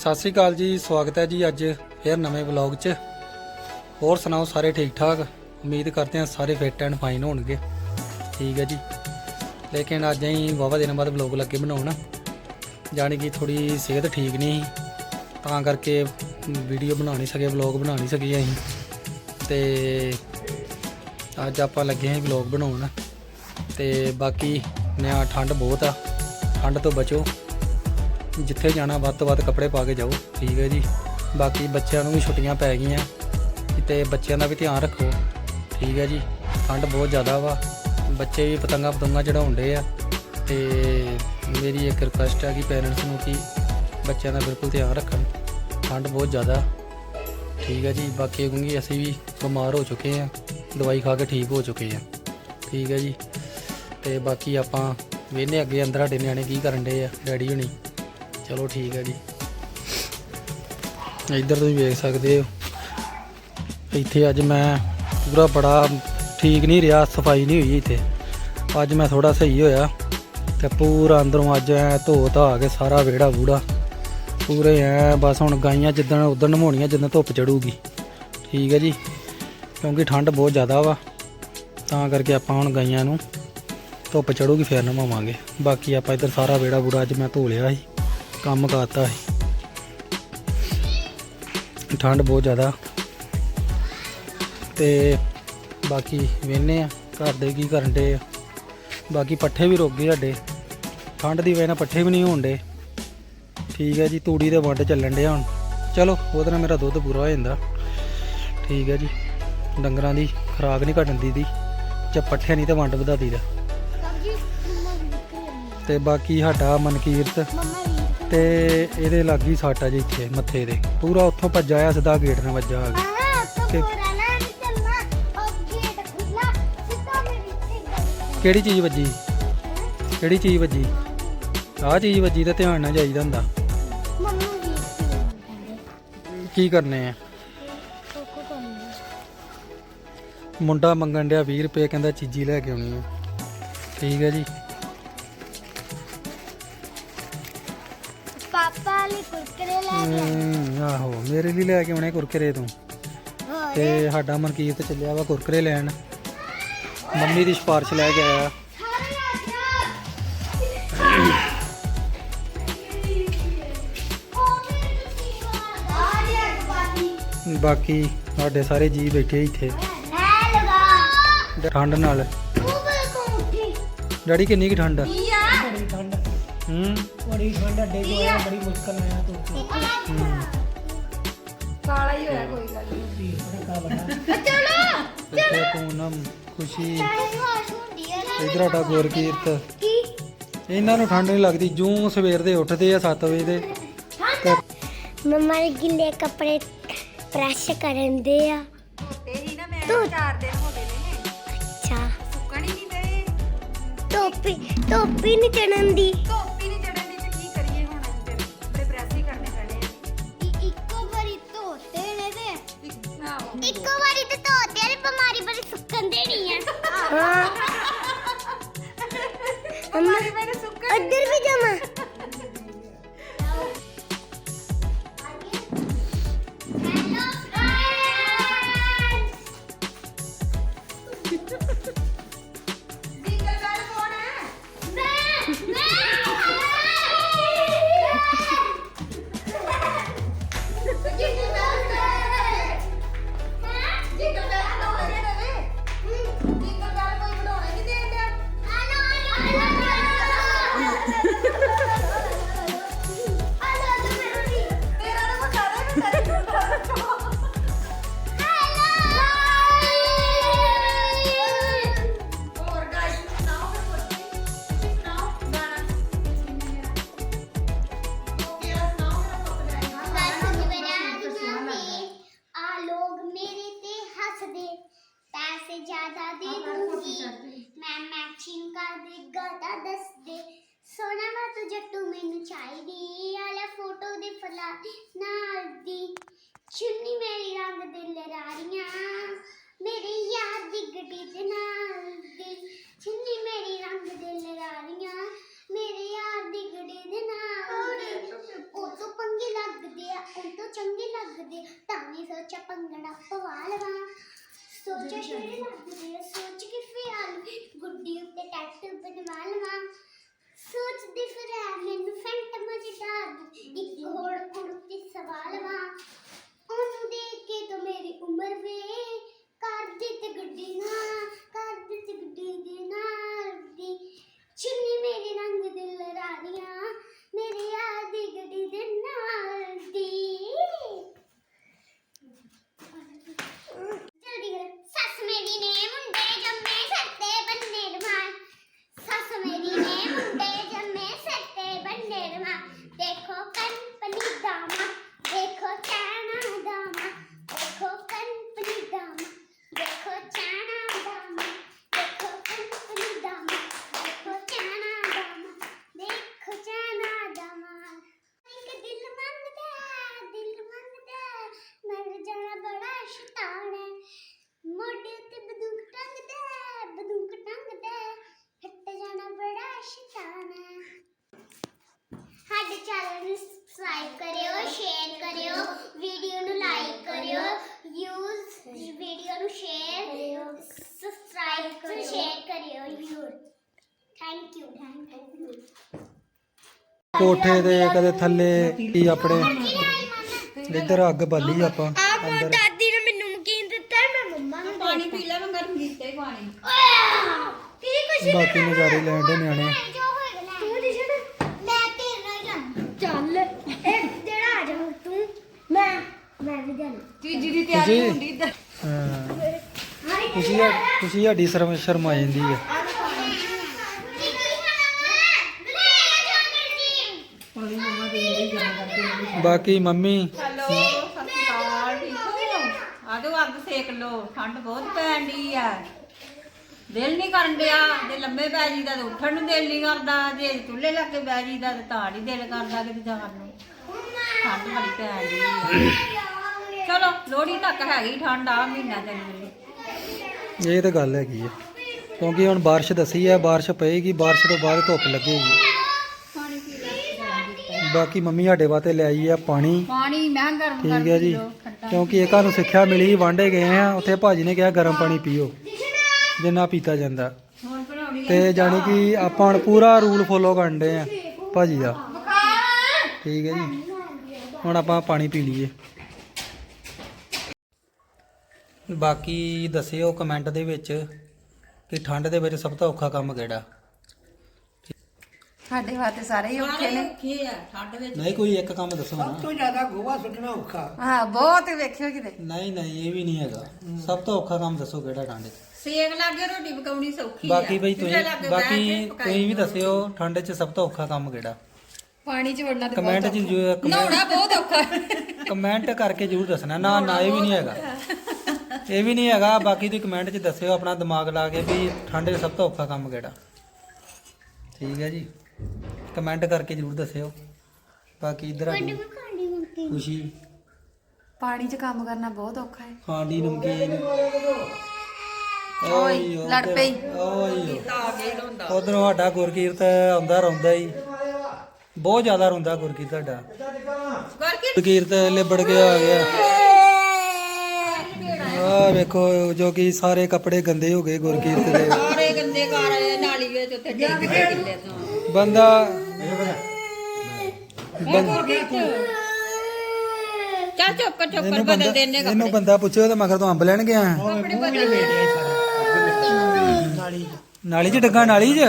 ਸਤਿ ਸ੍ਰੀ ਅਕਾਲ ਜੀ, ਸਵਾਗਤ ਹੈ ਜੀ ਅੱਜ ਫੇਰ ਨਵੇਂ ਵਲੌਗ 'ਚ। ਹੋਰ ਸੁਣਾਓ, ਸਾਰੇ ਠੀਕ ਠਾਕ ਉਮੀਦ ਕਰਦੇ ਹਾਂ ਸਾਰੇ ਫਿੱਟ ਐਂਡ ਫਾਈਨ ਹੋਣਗੇ। ਠੀਕ ਹੈ ਜੀ। ਲੇਕਿਨ ਅੱਜ ਅਸੀਂ ਵਾਵਾ ਦਿਨਾਂ ਬਾਅਦ ਵਲੌਗ ਲੱਗੇ ਬਣਾਉਣ। ਜਾਣੀ ਕਿ ਥੋੜੀ ਸਿਹਤ ਠੀਕ ਨਹੀਂ ਤਾਂ ਕਰਕੇ ਵੀਡੀਓ ਬਣਾ ਨਹੀਂ ਸਕੇ, ਵਲੌਗ ਬਣਾ ਨਹੀਂ ਸਕੇ ਅਸੀਂ। ਤੇ ਅੱਜ ਆਪਾਂ ਲੱਗੇ ਹਾਂ ਵਲੌਗ ਬਣਾਉਣ। ਤੇ ਬਾਕੀ ਨਿਆ ਠੰਡ ਬਹੁਤ ਆ। ਠੰਡ ਤੋਂ ਬਚੋ। ਜਿੱਥੇ ਜਾਣਾ, ਵੱਧ ਤੋਂ ਵੱਧ ਕੱਪੜੇ ਪਾ ਕੇ ਜਾਓ, ਠੀਕ ਹੈ ਜੀ। ਬਾਕੀ ਬੱਚਿਆਂ ਨੂੰ ਵੀ ਛੁੱਟੀਆਂ ਪੈ ਗਈਆਂ, ਤੇ ਬੱਚਿਆਂ ਦਾ ਵੀ ਧਿਆਨ ਰੱਖੋ, ਠੀਕ ਹੈ ਜੀ। ਠੰਡ ਬਹੁਤ ਜ਼ਿਆਦਾ ਵਾ, ਬੱਚੇ ਵੀ ਪਤੰਗਾ ਪਤੰਗਾ ਚੜਾਉਂਦੇ ਆ, ਤੇ ਮੇਰੀ ਇੱਕ ਰਿਕੁਐਸਟ ਆ ਕਿ ਪੇਰੈਂਟਸ ਨੂੰ ਕਿ ਬੱਚਿਆਂ ਦਾ ਬਿਲਕੁਲ ਧਿਆਨ ਰੱਖਣ, ਠੰਡ ਬਹੁਤ ਜ਼ਿਆਦਾ, ਠੀਕ ਹੈ ਜੀ। ਬਾਕੀ ਕਿਉਂਕਿ ਅਸੀਂ ਵੀ ਬਿਮਾਰ ਹੋ ਚੁੱਕੇ ਆ, ਦਵਾਈ ਖਾ ਕੇ ਠੀਕ ਹੋ ਚੁੱਕੇ ਆ, ਠੀਕ ਹੈ ਜੀ। ਤੇ ਬਾਕੀ ਆਪਾਂ ਵੇਨੇ ਅੱਗੇ ਅੰਦਰ, ਸਾਡੇ ਨਿਆਣੇ ਕੀ ਕਰਨ ਡੇ ਆ, ਡੈਡੀ ਹੁਣੀ। ਚਲੋ ਠੀਕ ਹੈ ਜੀ। ਇੱਧਰ ਤੁਸੀਂ ਵੇਖ ਸਕਦੇ ਹੋ। ਇੱਥੇ ਅੱਜ ਮੈਂ ਪੂਰਾ ਬੜਾ ਠੀਕ ਨਹੀਂ ਰਿਹਾ, ਸਫ਼ਾਈ ਨਹੀਂ ਹੋਈ ਇੱਥੇ। ਅੱਜ ਮੈਂ ਥੋੜਾ ਸਹੀ ਹੋਇਆ ਤੇ ਪੂਰਾ ਅੰਦਰੋਂ ਅੱਜ ਐ ਧੋ ਧਾ ਕੇ ਸਾਰਾ ਵਿਹੜਾ ਵੂੜਾ। ਪੂਰੇ ਐ ਬਸ ਹੁਣ ਗਾਈਆਂ ਜਿੱਦਣ ਉਦੋਂ ਨਮਾਉਣੀਆਂ ਜਿੱਦਣ ਧੁੱਪ ਚੜੂਗੀ। ਠੀਕ ਹੈ ਜੀ। ਕਿਉਂਕਿ ਠੰਡ ਬਹੁਤ ਜ਼ਿਆਦਾ ਵਾ, ਤਾਂ ਕਰਕੇ ਆਪਾਂ ਹੁਣ ਗਾਈਆਂ ਨੂੰ ਧੁੱਪ ਚੜੂਗੀ ਫਿਰ ਨਮਾਵਾਂਗੇ ਬਾਕੀ ਆਪਾਂ ਇੱਧਰ ਸਾਰਾ ਵਿਹੜਾ ਬੂੜਾ ਅੱਜ ਮੈਂ ਧੋ ਲਿਆ ਸੀ। ਕੰਮ ਕਰਤਾ ਸੀ। ਠੰਡ ਬਹੁਤ ਜ਼ਿਆਦਾ। ਤੇ ਬਾਕੀ ਵੇਨੇ ਆ ਘਰ ਦੇ ਕੀ ਕਰਨ ਦੇ ਆ। ਬਾਕੀ ਪੱਠੇ ਵੀ ਰੁਕ ਗਏ ਸਾਡੇ। ਠੰਡ ਦੀ ਵਜ੍ਹਾ ਨਾਲ ਪੱਠੇ ਵੀ ਨਹੀਂ ਹੋਣ ਡੇ ਠੀਕ ਹੈ ਜੀ ਤੂੜੀ ਦੇ ਵੰਡ ਚੱਲਣ ਡਿਆ ਹੁਣ। ਚਲੋ ਉਹਦੇ ਨਾਲ ਮੇਰਾ ਦੁੱਧ ਪੂਰਾ ਹੋ ਜਾਂਦਾ। ਠੀਕ ਹੈ ਜੀ ਡੰਗਰਾਂ ਦੀ ਖੁਰਾਕ ਨਹੀਂ ਘਟਣ ਦੀ ਜੇ ਪੱਠੇ ਨਹੀਂ ਤੇ ਵੰਡ ਵਧਾ ਦੀਦਾ ਤੇ ਬਾਕੀ ਸਾਡਾ ਮਨਕੀਰਤ। ਤੇ ਇਹਦੇ ਲੱਗੀ ਸੱਟ ਆ ਜੀ ਇੱਥੇ ਮੱਥੇ ਦੇ। ਪੂਰਾ ਉੱਥੋਂ ਭੱਜਾ ਆਇਆ ਸਿੱਧਾ ਗੇਟ ਨਾਲ ਵੱਜਾ ਆ ਗਿਆ। ਕਿਹੜੀ ਚੀਜ਼ ਵੱਜੀ? ਕਿਹੜੀ ਚੀਜ਼ ਵੱਜੀ? ਆਹ ਚੀਜ਼ ਵੱਜੀ ਤੇ ਧਿਆਨ ਨਾਲ ਜਾਈਦਾ ਹੁੰਦਾ। ਕੀ ਕਰਨੇ ਆ? ਮੁੰਡਾ ਮੰਗਣ ਡਿਆ 20 ਰੁਪਏ ਕਹਿੰਦਾ ਚੀਜ਼ੀ ਲੈ ਕੇ ਆਉਣੀ ਆ। ਠੀਕ ਹੈ ਜੀ। ਕੁਰਕਰੇ ਲੈ ਕੇ ਹਮ, ਆਹੋ ਮੇਰੇ ਲਈ ਲੈ ਕੇ ਆਉਣੇ ਕੁਰਕਰੇ ਤੋਂ। ਹੋਰ? ਤੇ ਸਾਡਾ ਮਨਕੀਰਤ ਚੱਲਿਆ ਵਾ ਕੁਰਕਰੇ ਲੈਣ। ਮੰਮੀ ਦੀ ਸਿਫਾਰਿਸ਼ ਲੈ ਕੇ ਆਇਆ। ਬਾਕੀ ਸਾਡੇ ਸਾਰੇ ਜੀ ਬੈਠੇ ਇੱਥੇ। ਠੰਡ ਨਾਲ। ਡੈਡੀ ਕਿੰਨੀ ਕੁ ਠੰਡ ਆ। ਹੂੰ। ਬੜੀ ਠੰਡ ਅੱਡੇ ਕੋ ਆਇਆ ਬੜੀ ਮੁਸ਼ਕਲ ਆਇਆ ਤੂੰ। ਕਾਲਾ ਹੀ ਹੋਇਆ ਕੋਈ ਗੱਲ ਵੀ ਬੜਾ ਵੱਡਾ ਨਹੀਂ ਚਲੋ ਇੱਥੇ ਪੂਨਮ ਖੁਸ਼ੀ। ਇਧਰ ਗੁਰਕੀਰਤ ਕੀ? ਇਹਨਾਂ ਨੂੰ ਠੰਡ ਨਹੀਂ ਲੱਗਦੀ ਜੂੰ ਸਵੇਰ ਦੇ ਉੱਠਦੇ ਆ 7 ਵਜੇ ਦੇ। ਤੇ ਮੰਮਾ ਨੇ ਗਿੱਲੇ ਕੱਪੜੇ ਪ੍ਰੈਸ ਕਰਨ ਦੇ ਆ। ਧੋਤੇ ਹੀ ਨਾ ਮੈਂ ਧੋ- ਚਾਰ ਦਿਨ ਹੋ ਗਏ ਨੇ। ਅੱਛਾ। ਸੁੱਕਣ ਹੀ ਨਹੀਂ ਦੇ ਟੋਪੀ ਟੋਪੀ ਨਹੀਂ ਚੜਨ ਦੀ। ਇੱਕ- ਆਹੋ। ਦਾਦਾ ਦੱਸ ਦੇ ਸੋਨਾ ਮੈਂ ਤੁਝੇ ਤੂੰ ਮੈਨੂੰ ਚਾਹੀਦੀ ਆਲਾ ਫੋਟੋ ਦੇ ਫਲਾ ਨਾਲ ਦੀ। ਚੁੰਨੀ ਮੇਰੀ ਰੰਗ ਦੇ ਲਰਾਰੀਆਂ ਮੇਰੀ ਯਾਰ ਦੀ ਗੱਡੀ ਦੇ ਨਾਲ ਦੀ। ਚੁੰਨੀ ਮੇਰੀ ਰੰਗ ਦੇ ਲਰਾਰੀਆਂ ਮੇਰੇ ਯਾਰ ਦੀ ਗੱਡੀ ਦੇ ਨਾਲ ਦੀ। ਉਹ ਤੋਂ ਪੰਗੇ ਲੱਗਦੇ ਆ ਉਹ ਤੋਂ ਚੰਗੇ ਲੱਗਦੇ ਤਾਂ ਨਹੀਂ ਸੋਚਿਆ ਪੰਗੜਾ ਪਵਾ ਲਵਾਂ। ਆ? ਸੋਚ ਕੇ ਫਿਆਲ ਗੁੱਡੀ ਉੱਤੇ ਟੈਟੂ ਬਣਵਾ ਲਵਾਂ। ਸੋਚਦੀ ਫਿਰ ਆ ਮੈਨੂੰ ਫੈਂਟਮ ਜਿਹਾ ਇੱਕ ਹੋਰ ਕੁੜਤੀ ਸਵਾਲ ਵਾ ਉਹਨੂੰ ਦੇਖ ਕੇ ਤਾਂ ਮੇਰੀ ਉਮਰ ਵੇ। ਕਰ ਦਿੱਤ ਗੱਡੀ ਨਾ ਕਰ ਦਿੱਤ ਗੱਡੀ ਦੇ ਨਾਲ ਦੀ ਚੁੰਨੀ ਮੇਰੇ ਰੰਗ ਦਿਲ ਰਾਣੀਆਂ ਮੇਰੀ ਆਦੀ ਗੱਡੀ ਦੇ ਨਾਲ ਦੀ ਜਲਦੀ ਕਰ ਸੱਸ ਮੇਰੀ ਨੇ ਮੁੰਡੇ ਜੰਮੇ ਸੱਤੇ ਬੰਨੇ ਰਮਾਨ ਸੱਸ ਮੇਰੀ ਨੇ ਮੁੰਡੇ ਜੰਮੇ ਸੱਤੇ ਬੰਨੇ ਰਮਾਨ ਦੇਖੋ ਕੰਪਨੀ ਦਾਮਾ ਦੇਖੋ ਚਾਣਾ ਦਾਮਾ ਦੇਖੋ ਕੰਪਨੀ ਦਾਮਾ ਦੇਖੋ ਚਾਣਾ ਦਾਮਾ ਦੇਖੋ ਕੰਪਨੀ ਦਾਮਾ ਦੇਖੋ ਚਾਣਾ ਦਾਮਾ ਦੇਖੋ ਚਾਣਾ ਦਾਮਾ ਇੱਕ ਦਿਲ ਮੰਗਦਾ ਹੈ, ਦਿਲ ਮੰਗਦਾ ਹੈ, ਮਰ ਜਾਣਾ ਬੜਾ ਸ਼ੈਤਾਨ ਹੈ ਮੋਢੇ ਉੱਤੇ ਬੰਦੂਕ ਟੰਗਦਾ ਹੈ, ਬੰਦੂਕ ਟੰਗਦਾ ਹੈ, ਹੱਟ ਜਾਣਾ ਬੜਾ ਸ਼ੈਤਾਨ ਹੈ ਸਾਡੇ ਚੈਨਲ ਨੂੰ ਸਬਸਕ੍ਰਾਈਬ ਕਰਿਓ ਸ਼ੇਅਰ ਕਰਿਓ ਵੀਡੀਓ ਨੂੰ ਲਾਈਕ ਕਰਿਓ ਯੂਜ਼ ਵੀਡੀਓ ਨੂੰ ਸ਼ੇਅਰ ਸਬਸਕ੍ਰਾਈਬ ਤੇ ਸ਼ੇਅਰ ਕਰਿਓ ਯੂਰ ਥੈਂਕ ਯੂ ਥੈਂਕ ਯੂ ਕੋਠੇ ਦੇ ਕਦੇ ਥੱਲੇ ਕੀ ਆਪਣੇ ਇੱਧਰ ਅੱਗ ਬਾਲੀ ਆਪਾਂ ਅੰਦਰ। ਦਾਦੀ ਨੇ ਮੈਨੂੰ ਮਕੀਨ ਦਿੱਤਾ ਮੈਂ ਮੰਮਾ ਨੂੰ ਪਾਣੀ ਪੀ ਲੈ ਮੈਂ ਗਰਮ ਕੀਤਾ ਹੀ ਪਾਣੀ। ਕੀ ਕੁਛ ਬਾਕੀ ਨਜ਼ਾਰੇ ਲੈਣ ਦੇ ਨਿਆਣੇ ਜੋ ਹੋਏਗਾ ਤੂੰ ਦਿਸ਼ਨ ਮੈਂ ਤੇਰੇ ਨਾਲ ਜਾਣਾ ਚੱਲ ਇੱਕ ਤੇਰਾ ਆ ਜਾ ਤੂੰ ਮੈਂ ਮੈਂ ਵੀ ਜਾਣਾ। ਤੀਜੀ ਦੀ ਤੁਸੀਂ ਤਿਆਰੀ ਹੁੰਦੀ ਇੱਧਰ। ਹਾਂ। ਤੁਸੀਂ ਤੁਸੀਂ ਸਾਡੀ ਸ਼ਰਮ ਸ਼ਰਮਾ ਜਾਂਦੀ ਹੈ ਪਾਣੀ ਮੰਮਾ ਦੇ ਲਈ ਗਰਮ ਕਰਕੇ ਬਾਕੀ ਮੰਮੀ? ਹੈਲੋ ਸਤਿ ਸ਼੍ਰੀ ਅਕਾਲ ਠੀਕ ਹੋ ਆਜੋ ਅੱਗ ਸੇਕ ਲੋ ਠੰਡ ਬਹੁਤ ਪੈਣ ਡਈ ਆ। ਦਿਲ ਨਹੀਂ ਕਰਨ ਡਿਆ ਜੇ ਲੰਮੇ ਪੈ ਜੀਦਾ ਤੇ ਉੱਠਣ ਨੂੰ ਦਿਲ ਨਹੀਂ ਕਰਦਾ ਜੇ ਚੁੱਲ੍ਹੇ ਲੱਗੇ ਬਹਿ ਜੀਦਾ ਤੇ ਤਾਂ ਨਹੀਂ ਦਿਲ ਕਰਦਾ ਕਿਤੇ ਜਾਣ ਨੂੰ। ਠੰਡ ਬੜੀ ਪੈਣ ਆ। ਚਲੋ ਲੋਹੜੀ ਤੱਕ ਹੈਗੀ ਠੰਡ ਆ ਮਹੀਨਾ ਇਹ ਤਾਂ ਗੱਲ ਹੈਗੀ ਹੈ ਕਿਉਂਕਿ ਹੁਣ ਬਾਰਿਸ਼ ਦਸੀ ਹੈ ਬਾਰਿਸ਼ ਪਏਗੀ ਬਾਰਿਸ਼ ਤੋਂ ਬਾਅਦ ਧੁੱਪ ਲੱਗੇਗੀ। ਬਾਕੀ ਮੰਮੀ ਸਾਡੇ ਵਾਸਤੇ ਲਿਆਈ ਆ ਪਾਣੀ। ਪਾਣੀ ਮੈਂ ਗਰਮ ਠੀਕ ਹੈ ਜੀ। ਕਿਉਂਕਿ ਇਹ ਨੂੰ ਸਿੱਖਿਆ ਮਿਲੀ ਵਾਂਡੇ ਗਏ ਆ ਉੱਥੇ ਭਾਜੀ ਨੇ ਕਿਹਾ ਗਰਮ ਪਾਣੀ ਪੀਓ ਜਿੰਨਾ ਪੀਤਾ ਜਾਂਦਾ। ਹੁਣ ਬਣਾਉਣੀ ਤੇ ਜਾਣੀ ਕਿ ਆਪਾਂ ਹੁਣ ਪੂਰਾ ਰੂਲ ਫੋਲੋ ਕਰਦੇ ਆ ਭਾਜੀ ਦਾ। ਠੀਕ ਹੈ ਜੀ। ਹੁਣ ਆਪਾਂ ਪਾਣੀ ਪੀ ਲਈਏ। ਬਾਕੀ ਦੱਸਿਓ ਕਮੈਂਟ ਦੇ ਵਿੱਚ ਕਿ ਠੰਡ ਦੇ ਵਿੱਚ ਸਭ ਤੋਂ ਔਖਾ ਕੰਮ ਕਿਹੜਾ? ਸਾਡੇ ਵਾਸਤੇ ਸਾਰੇ ਹੀ ਔਖੇ ਨੇ। ਔਖੇ ਆ ਠੰਡ ਵਿੱਚ। ਨਹੀਂ ਕੋਈ ਇੱਕ ਕੰਮ ਦੱਸੋ ਨਾ। ਤੋਂ ਜ਼ਿਆਦਾ ਗੋਹਾ ਸੁੱਟਣਾ ਔਖਾ। ਹਾਂ ਬਹੁਤ ਵੇਖਿਓ ਕਿਤੇ। ਨਹੀਂ ਨਹੀਂ ਇਹ ਵੀ ਨਹੀਂ ਹੈਗਾ। ਸਭ ਤੋਂ ਔਖਾ ਕੰਮ ਦੱਸੋ ਕਿਹੜਾ ਠੰਡ 'ਚ? ਸੇਕ ਲੱਗੇ ਰੋਟੀ ਪਕਾਉਣੀ ਸੌਖੀ ਆ। ਬਾਕੀ ਬਈ ਚੁੱਲ੍ਹੇ ਤੁਸੀਂ ਬਾਕੀ ਕੇ ਪਕਾਈ ਤੁਸੀਂ ਵੀ। ਦੱਸਿਓ ਠੰਡ 'ਚ ਸਭ ਤੋਂ ਔਖਾ ਕੰਮ ਕਿਹੜਾ? ਪਾਣੀ 'ਚ ਵੜਨਾ ਤੇ ਕਮੈਂਟ 'ਚ ਜੋ ਨਹਾਉਣਾ ਬਹੁਤ ਔਖਾ। ਹੈ। ਕਮੈਂਟ ਕਰਕੇ ਜ਼ਰੂਰ ਦੱਸਣਾ। ਨਾ ਨਾ ਇਹ ਵੀ ਨਹੀਂ ਹੈਗਾ। ਇਹ ਵੀ ਨਹੀਂ ਹੈਗਾ ਬਾਕੀ ਤੁਸੀਂ ਕਮੈਂਟ 'ਚ ਦੱਸਿਓ ਆਪਣਾ ਦਿਮਾਗ ਲਾ ਕੇ ਵੀ ਠੰਡ 'ਚ ਸਭ ਤੋਂ ਔਖਾ ਕੰਮ ਕਿਹੜਾ। ਠੀਕ ਹੈ ਜੀ। ਕਮੈਂਟ ਕਰਕੇ ਜ਼ਰੂਰ ਦੱਸਿਓ। ਬਾਕੀ ਇਧਰ ਆ ਗਈ ਖੁਸ਼ੀ। ਪਾਣੀ 'ਚ ਕੰਮ ਕਰਨਾ ਬਹੁਤ ਔਖਾ ਹੈ। ਖਾਂਡੀ ਨਮਕੀਨ। ਓਏ, ਲੜ ਪਈ। ਓਏ ਉਧਰੋਂ ਸਾਡਾ ਗੁਰਕੀਰਤ ਆਉਂਦਾ ਰੋਂਦਾ ਹੀ। ਬਹੁਤ ਜ਼ਿਆਦਾ ਰੋਂਦਾ ਗੁਰਕੀਰਤ ਸਾਡਾ। ਗੁਰਕੀਰਤ ਲਿਬੜ ਕੇ ਆ ਗਿਆ। ਆ ਵੇਖੋ ਜੋ ਕਿ ਸਾਰੇ ਕੱਪੜੇ ਗੰਦੇ ਹੋ ਗਏ ਗੁਰਕੀਰਤ ਦੇ। ਸਾਰੇ ਗੰਦੇ ਕਰ ਨਾਲੀ ਵਿੱਚ ਉੱਥੇ ਡਿੱਗ ਗਏ ਕਿੱਲੇ ਤੋਂ। ਬੰਦਾ ਚੱਲ ਚੁੱਪ ਕਰ ਚੁੱਪ ਕਰ ਇਹਨੂੰ ਬਦਲ ਬੰਦਾ ਦੇਣੇ ਇਹਨੂੰ ਬੰਦਾ ਪੁੱਛਿਓ ਤੇ ਮਗਰ ਤੋਂ ਅੰਬ ਲੈਣ ਗਿਆ। ਕੱਪੜੇ ਬਦਲ ਨਾਲੀ ਨਾਲੀ 'ਚ ਡੱਗਾ ਨਾਲੀ 'ਚ?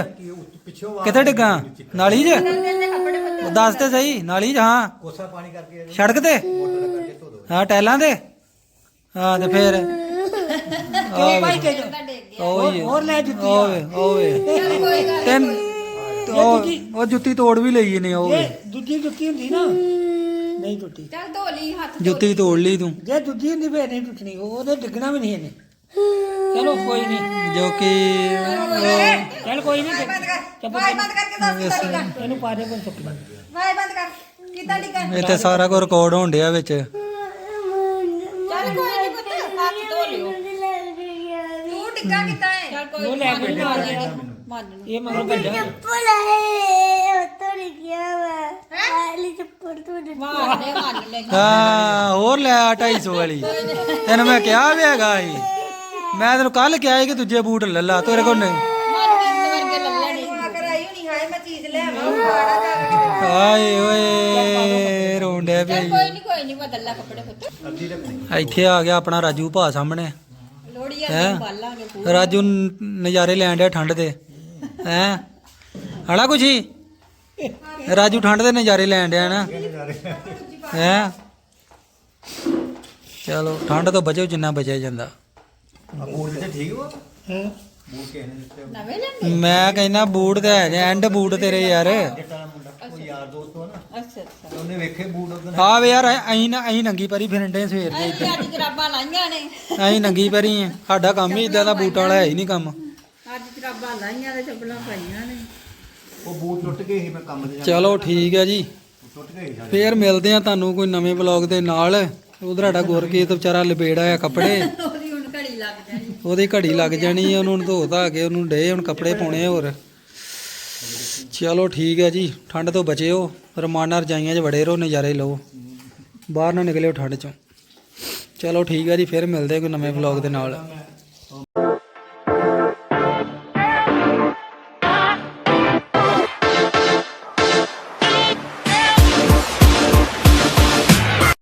ਕਿੱਥੇ ਡੱਗਾ? ਨਾਲੀ 'ਚ? ਉਹ ਦੱਸ ਤੇ ਸਹੀ ਨਾਲੀ 'ਚ ਹਾਂ। ਕੋਸਾ ਪਾਣੀ ਕਰਕੇ ਸੜਕ ਤੇ? ਹਾਂ ਟੈਲਾਂ ਤੇ? ਹਾਂ ਤੇ ਫੇਰ? ਭਾਈ ਕੇ ਓਏ ਹੋਰ ਲੈ ਜੁੱਤੀ ਓਏ ਓਏ ਤੈਨ ਉਹ ਉਹ ਜੁੱਤੀ ਤੋੜ ਵੀ ਲਈ ਨੇ ਓਏ ਇਹ ਦੂਜੀ ਜੁੱਤੀ ਹੁੰਦੀ ਨਾ। ਨਹੀਂ ਟੁੱਟੀ। ਚੱਲ ਧੋ ਲਈ ਹੱਥ ਜੁੱਤੀ ਤੋੜ ਲਈ ਤੂੰ। ਜੇ ਦੂਜੀ ਹੁੰਦੀ ਫੇਰ ਨਹੀਂ ਟੁੱਟਣੀ। ਉਹਨੇ ਡਿੱਗਣਾ ਵੀ ਨਹੀਂ ਇਹਨੇ। ਚਲੋ ਕੋਈ ਨਹੀਂ। ਜੋ ਕਿ ਚੱਲ ਕੋਈ ਨਹੀਂ। ਵਾਈ ਬੰਦ ਕਰਕੇ ਦੱਸ ਕਿੱਦਾਂ ਡਿੱਗਾ ਇਹਨੂੰ ਪਾ ਦੇ ਕੋਲ ਸੁੱਕਣਾ ਵਾਈ ਬੰਦ ਕਰ। ਕਿੱਦਾਂ ਡਿੱਗਾ ਇੱਥੇ ਸਾਰਾ ਕੁਝ ਰਿਕਾਰਡ ਹੋਣ ਡਿਆ ਵਿੱਚ। ਚੱਲ ਕੋਈ ਪੁੱਤ ਹੱਥ ਧੋ ਲਿਓ ਤੂੰ ਡਿੱਗਾ ਕਿੱਦਾਂ ਹੈ ਚੱਲ ਕੋਈ ਉਹ ਲੈ ਕੇ ਨਾਲ ਮੰਨ ਨੂੰ ਇਹ ਮਗਰ ਵੱਡਾ ਚੱਪਲ ਹੈ ਉਤਰ ਗਿਆ ਵਾ। ਆਲੀ ਚੱਪਲ ਤੋਂ ਮਾਰ ਦੇ ਮੰਨ ਲੈ ਹਾਂ ਹੋਰ ਲੈ ਆ 250 ਵਾਲੀ। ਤੈਨੂੰ ਮੈਂ ਕਿਹਾ ਵੀ ਹੈਗਾ ਸੀ। ਮੈਂ ਤੈਨੂੰ ਕੱਲ ਕਿਹਾ ਸੀ ਕਿ ਦੂਜੇ ਬੂਟ ਲੈ ਲਾ ਤੇਰੇ ਕੋਲ ਨਹੀਂ। ਆਏ ਓਏ ਰੋਂਡੇ ਪਈ ਕੋਈ ਨਹੀਂ ਕੋਈ ਨਹੀਂ ਬਦਲ ਲਾ ਕੱਪੜੇ ਪੁੱਤ ਇੱਥੇ ਆ ਗਿਆ ਆਪਣਾ ਰਾਜੂ ਭਾ ਸਾਹਮਣੇ। ਪਾਲਾਂਗੇ ਰਾਜੂ ਨਜ਼ਾਰੇ ਲੈਣ ਡਿਆ ਠੰਡ ਦੇ ਹੈ? ਹਣਾ ਕੁਛ? ਹੀ ਰਾਜੂ ਠੰਡ ਦੇ ਨਜ਼ਾਰੇ ਲੈਣ ਡਿਆ ਨਾ। ਹੈ? ਚਲੋ ਠੰਡ ਤੋਂ ਬਚੋ ਜਿੰਨਾ ਬਚਿਆ ਜਾਂਦਾ। ਮੈਂ ਕਹਿੰਦਾ ਬੂਟ ਤੇ ਹੈ ਐਂਡ ਬੂਟ ਤੇਰੇ ਯਾਰ। ਅੱਛਾ ਅੱਛਾ। ਉਹਨੇ ਵੇਖੇ ਬੂਟ ਉਹਦੇ ਆ ਵੇ ਯਾਰ ਅਹੀਂ ਨਾ ਅਹੀਂ ਨੰਗੀ ਪਰੀ ਫਿਰੰਡੇ ਸਵੇਰ ਦੇ ਅਸੀਂ ਅੱਜ ਜਰਾਬਾਂ ਲਾਈਆਂ ਨੇ। ਅਹੀਂ ਨੰਗੀ ਪਰੀ ਆ। ਸਾਡਾ ਕੰਮ ਹੀ ਇਦਾਂ ਦਾ ਬੂਟਾਂ ਵਾਲਾ ਹੈ ਹੀ ਨਹੀਂ ਕੰਮ। ਅੱਜ ਜਰਾਬਾਂ ਲਾਈਆਂ ਤੇ ਚੱਪਲਾਂ ਪਾਈਆਂ ਨੇ। ਉਹ ਬੂਟ ਟੁੱਟ ਗਏ ਸੀ ਮੈਂ ਕੰਮ ਤੇ ਚਲੋ ਠੀਕ ਹੈ ਜੀ। ਟੁੱਟ ਗਏ ਸੀ ਸਾਰੇ। ਫੇਰ ਮਿਲਦੇ ਆ ਤੁਹਾਨੂੰ ਕੋਈ ਨਵੇਂ ਵਲੌਗ ਦੇ ਨਾਲ। ਉਧਰ ਸਾਡਾ ਗੁਰਕੀਤ ਵਿਚਾਰਾ ਲਪੇੜਾ ਆ ਕੱਪੜੇ। ਉਹਦੀ ਹੁਣ ਘੜੀ ਲੱਗ ਜਾਣੀ। ਉਹਦੀ ਘੜੀ ਲੱਗ ਜਾਣੀ ਹੈ ਉਹਨੂੰ ਧੋ ਧਾ ਕੇ ਉਹਨੂੰ ਡੇ ਹੁਣ ਕੱਪੜੇ ਪਾਉਣੇ ਆ ਹੋਰ। ਚਲੋ ਠੀਕ ਹੈ ਜੀ, ਠੰਡ ਤੋਂ ਬਚਿਓ, ਰਮਾਨਾ ਰਜਾਈਆਂ 'ਚ ਵੜੇ ਰਹੋ, ਨਜ਼ਾਰੇ ਲਓ। ਬਾਹਰ ਨਾ ਨਿਕਲਿਓ ਠੰਡ 'ਚੋਂ। ਚਲੋ ਠੀਕ ਹੈ ਜੀ, ਫਿਰ ਮਿਲਦੇ ਕੋਈ ਨਵੇਂ ਵਲੌਗ ਦੇ ਨਾਲ।